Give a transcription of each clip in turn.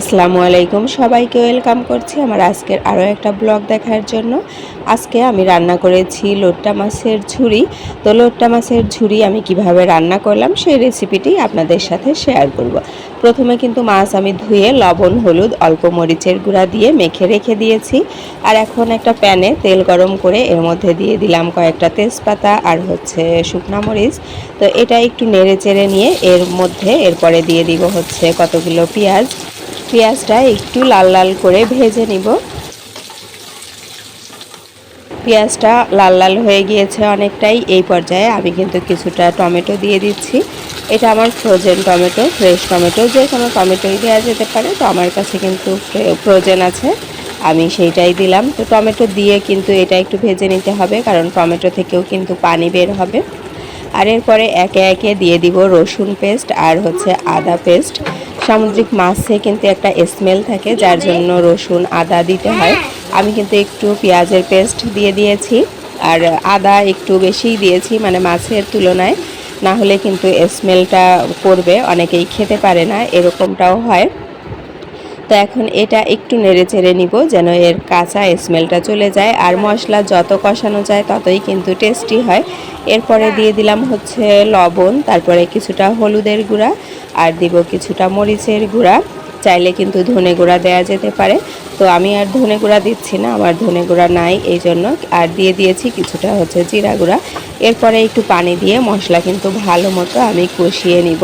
আসসালামু আলাইকুম। সবাইকে ওয়েলকাম করছি আমার আজকের আরও একটা ব্লগ দেখার জন্য। আজকে আমি রান্না করেছি লোট্টা মাছের ঝুড়ি। তো লোট্টা মাছের ঝুড়ি আমি কীভাবে রান্না করলাম সেই রেসিপিটি আপনাদের সাথে শেয়ার করব। প্রথমে কিন্তু মাছ আমি ধুয়ে লবণ, হলুদ, অল্প মরিচের গুঁড়া দিয়ে মেখে রেখে দিয়েছি। আর এখন একটা প্যানে তেল গরম করে এর মধ্যে দিয়ে দিলাম কয়েকটা তেজপাতা আর হচ্ছে শুকনা মরিচ। তো এটা একটু নেড়ে চেড়ে নিয়ে এর মধ্যে এরপরে দিয়ে দিব হচ্ছে কতগুলো পেঁয়াজ। পেঁয়াজটা একটু লাল লাল করে ভেজে নিব। পেঁয়াজটা লাল লাল হয়ে গিয়েছে অনেকটাই, এই পর্যায়ে আমি কিন্তু কিছুটা টমেটো দিয়ে দিচ্ছি। এটা আমার ফ্রোজেন টমেটো ফ্রেশ টমেটো, যে কোনো টমেটোই দেওয়া যেতে পারে, তো আমার কাছে কিন্তু ফ্রোজেন আছে। আমি সেইটাই দিলাম। তো টমেটো দিয়ে কিন্তু এটা একটু ভেজে নিতে হবে, কারণ টমেটো থেকেও কিন্তু পানি বের হবে। আর এরপরে একে একে দিয়ে দিব রসুন পেস্ট আর হচ্ছে আদা পেস্ট। সামুদ্রিক মাছে কিন্তু একটা স্মেল থাকে, যার জন্য রসুন, আদা দিতে হয়। আমি কিন্তু একটু পেঁয়াজের পেস্ট দিয়ে দিয়েছি, আর আদা একটু বেশিই দিয়েছি মানে মাছের তুলনায়। না হলে কিন্তু স্মেলটা করবে, অনেকেই খেতে পারে না, এরকমটাও হয়। তো এখন এটা একটু নেড়ে চেড়ে নিব যেন এর কাঁচা স্মেলটা চলে যায়। আর মশলা যত কষানো যায় ততই কিন্তু টেস্টি হয়। এরপরে দিয়ে দিলাম হচ্ছে লবণ, তারপরে কিছুটা হলুদের গুঁড়া আর দিব কিছুটা মরিচের গুঁড়া। চাইলে কিন্তু ধনে গুঁড়া দেওয়া যেতে পারে। তো আমি আর ধনে গুঁড়া দিচ্ছি না, আমার ধনে গুঁড়া নাই এই জন্য আর দিয়ে দিয়েছি কিছুটা হচ্ছে জিরা গুঁড়া। এরপরে একটু পানি দিয়ে মশলা কিন্তু ভালো মতো আমি কষিয়ে নিব।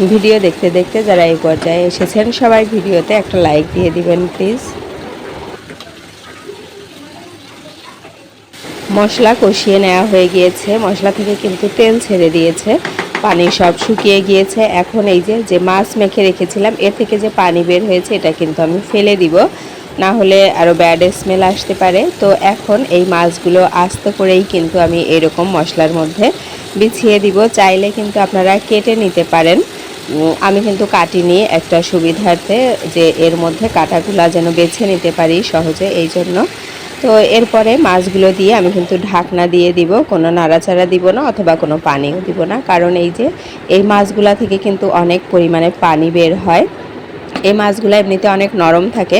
ভিডিও দেখতে দেখতে যারা এই পর্যায়ে এসেছেন, সবাই ভিডিওতে একটা লাইক দিয়ে দিবেন প্লিজ মশলা কষিয়ে নেওয়া হয়ে গিয়েছে। মশলা থেকে কিন্তু তেল ছেড়ে দিয়েছে। পানি সব শুকিয়ে গিয়েছে। এখন এই যে যে মাছ মেখে রেখেছিলাম, এ থেকে যে পানি বের হয়েছে, এটা কিন্তু আমি ফেলে দিব। না হলে আরও ব্যাড স্মেল আসতে পারে। তো এখন এই মাছগুলো আস্তে করেই কিন্তু আমি এরকম মশলার মধ্যে বিছিয়ে দিব। চাইলে কিন্তু আপনারা কেটে নিতে পারেন। আমি কিন্তু কাটিনি একটা সুবিধার্থে যে এর মধ্যে কাটাগুলা যেন বেছে নিতে পারি সহজে, এই জন্য। তো এরপরে মাছগুলো দিয়ে আমি কিন্তু ঢাকনা দিয়ে দিব, কোনো নাড়াচাড়া দিব না অথবা কোনো পানিও দিব না। কারণ এই যে, এই মাছগুলা থেকে কিন্তু অনেক পরিমাণে পানি বের হয়। এই মাছগুলো এমনিতে অনেক নরম থাকে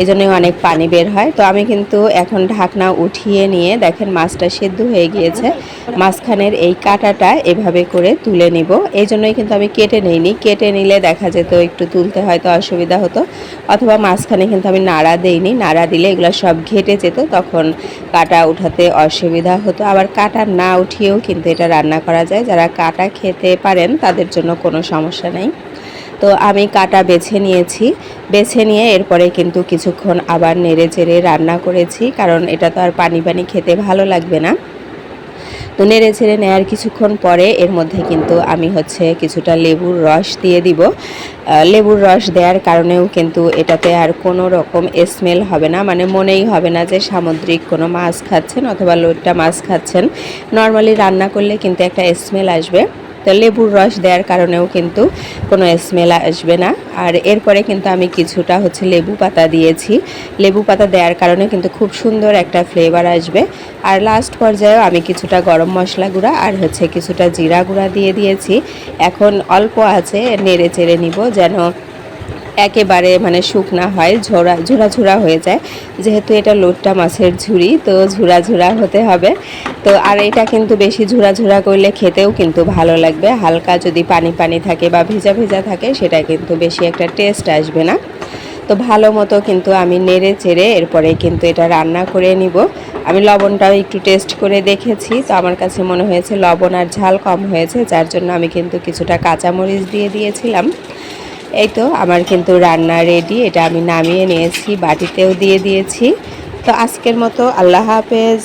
এই জন্যই অনেক পানি বের হয়। তো আমি কিন্তু এখন ঢাকনা উঠিয়ে নিয়ে দেখেন মাছটা সেদ্ধ হয়ে গিয়েছে। মাঝখানের এই কাটাটা এভাবে করে তুলে নিব। এই জন্যই কিন্তু আমি কেটে নিইনি। কেটে নিলে দেখা যেত একটু তুলতে হয়তো অসুবিধা হতো, অথবা মাঝখানে কিন্তু আমি নাড়া দেইনি। নাড়া দিলে এগুলো সব ঘেটে যেত, তখন কাটা উঠাতে অসুবিধা হতো। আবার কাটা না উঠিয়েও কিন্তু এটা রান্না করা যায়। যারা কাটা খেতে পারেন, তাদের জন্য কোনো সমস্যা নেই। তো আমি কাটা বেছে নিয়েছি। বেছে নিয়ে এরপরে কিন্তু কিছুক্ষণ আবার নেড়ে চেড়ে রান্না করেছি, কারণ এটা তো আর পানি পানি খেতে ভালো লাগবে না। তো নেড়ে ছেড়ে নেওয়ার কিছুক্ষণ পরে এর মধ্যে কিন্তু আমি হচ্ছে কিছুটা লেবুর রস দিয়ে দিব। লেবুর রস দেওয়ার কারণেও কিন্তু এটাতে আর কোনো রকম স্মেল হবে না মানে মনেই হবে না যে সামুদ্রিক কোনো মাছ খাচ্ছেন অথবা লোটটা মাছ খাচ্ছেন। নর্মালি রান্না করলে কিন্তু একটা স্মেল আসবে। তো লেবুর রস দেওয়ার কারণেও কিন্তু কোনো স্মেল আসবে না। আর এরপরে কিন্তু আমি কিছুটা হচ্ছে লেবু পাতা দিয়েছি। লেবু পাতা দেওয়ার কারণে কিন্তু খুব সুন্দর একটা ফ্লেভার আসবে। আর লাস্ট পর্যায়েও আমি কিছুটা গরম মশলা গুঁড়া আর হচ্ছে কিছুটা জিরা গুঁড়া দিয়ে দিয়েছি। এখন অল্প আছে, নেড়ে চেড়ে নিব যেন একেবারে মানে শুকনা হয় ঝোড়া ঝুড়া ঝুড়া হয়ে যায়। যেহেতু এটা লোটটা মাছের ঝুড়ি, তো ঝুড়া ঝুড়া হতে হবে। তো আর এটা কিন্তু বেশি ঝুড়া ঝুড়া করলে খেতেও কিন্তু ভালো লাগবে। হালকা যদি পানি পানি থাকে বা ভেজা ভেজা থাকে, সেটা কিন্তু বেশি একটা টেস্ট আসবে না। তো ভালো মতো কিন্তু আমি নেড়ে চেড়ে এরপরে কিন্তু এটা রান্না করে নিব। আমি লবণটাও একটু টেস্ট করে দেখেছি। তো আমার কাছে মনে হয়েছে লবণ আর ঝাল কম হয়েছে, যার জন্য আমি কিন্তু কিছুটা কাঁচামরিচ দিয়ে দিয়েছিলাম। এই তো, আমার কিন্তু রান্না রেডি এটা আমি নামিয়ে নিয়েছি, বাটিতেও দিয়ে দিয়েছি। তো আজকের মতো আল্লাহ হাফেজ।